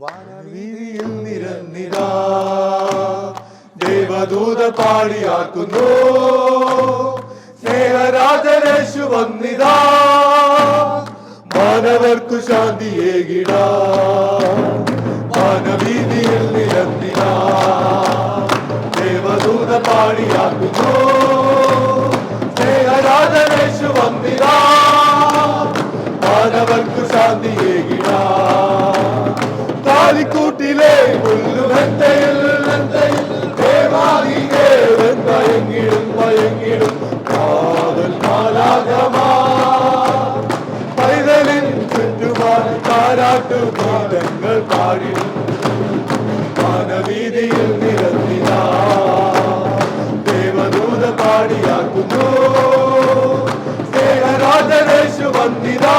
വാനവീതിയിൽ നിരന്നിരാ ദേവദൂത പാടിയാക്കുന്നു. സ്നേഹരാജനേശു വന്നിതാ. മാനവർക്കു ശാന്തിയേകിടാ. வீதியில் நிரத்தினார் தேவதூத பாடியாக்குமோ? ஸ்நேகராஜனேஷு வந்திரா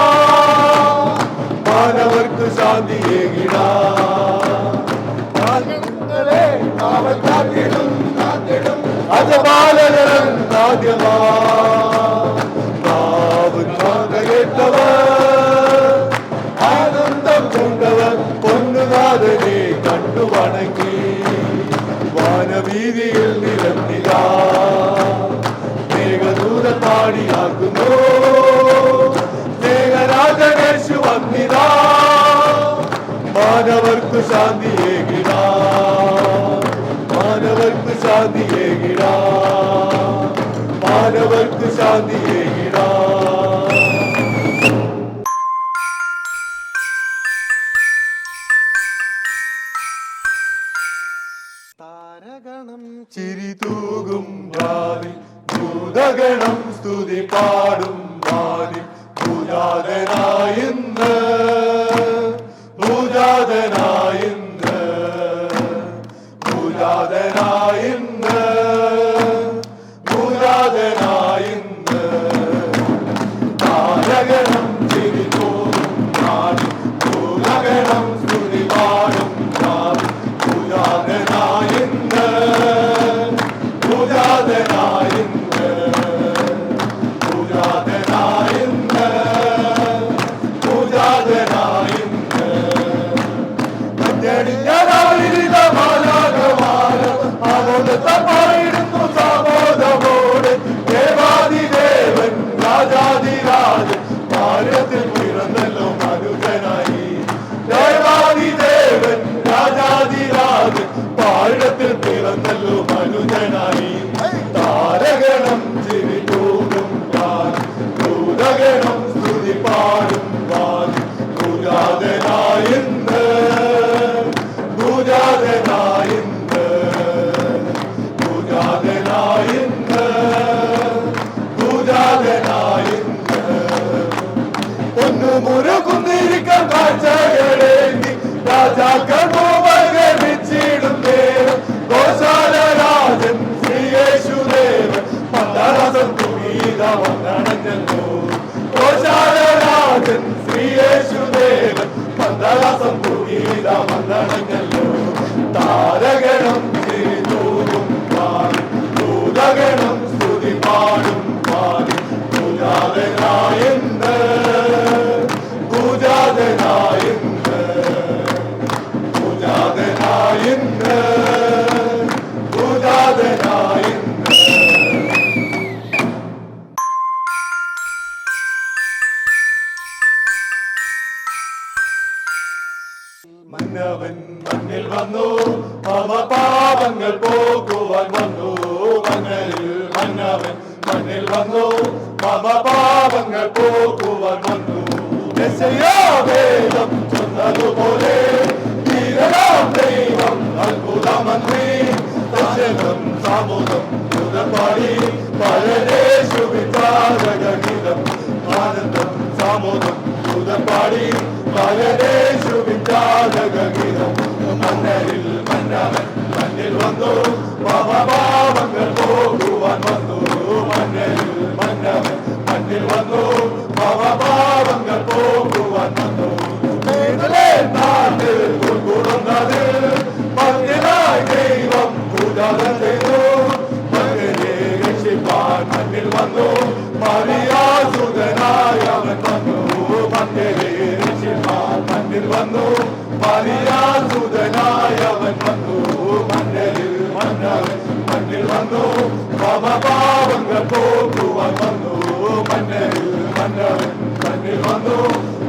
மாணவர்க்கு சாந்தி ஏகிடா காவல் காத்திடும் காத்திடும். அஜபாலன் நாதியமா വാനവീതിയിൽ നിരന്നില്ല. മേഘദൂത പാടിയാക്കുന്നു മേഘരാജനേശു വന്നിതാ. മാനവർക്കു ശാന്തിയേകിട മാനവർക്കു ശാന്തിയേകിട മാനവർക്കു ശാന്തിയേകിടാ രാവിൽ ഭൂതഗണം സ്തുതി പാടും വാനിൽ പൂജാതനായിന്ന് പൂജാതനായിന്ന് விசுவாசம் മന്നവൻ മണ്ണിൽ വന്നു മമ പാപങ്ങൾ പോകുവാൻ വന്നു മണ്ണിൽ മന്നവൻ മണ്ണിൽ വന്നു മമ പാപങ്ങൾ പോകുവാൻ വന്നു യശയാവേദം ചൊന്നതുപോലെ ധീരനാം ദൈവം അത്ഭുതമന്ത്രി ദശകം സാമുദം പാടി പരദേശു വിചാരഗീതം ആനന്ദം സാമുദം പാടി പരദേശു അവൻ മണ്ണിൽ വന്നു മറിയാസുതനായി അവൻ വന്നു മക്കളെ മണ്ണിൽ വന്നു. മറിയാസുതനായി അവൻ വന്നു മണ്ണിൽ മണ്ണവൻ മണ്ണിൽ വന്നു. പാപപാവങ്ങൾ പോകുവാൻ വന്നു. മണ്ണിൽ മണ്ണവൻ മണ്ണിൽ വന്നു.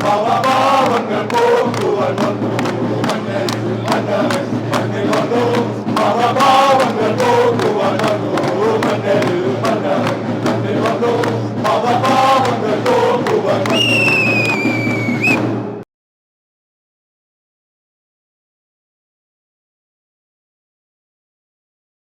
പാപപാവങ്ങൾ പോകുവാൻ വന്നു.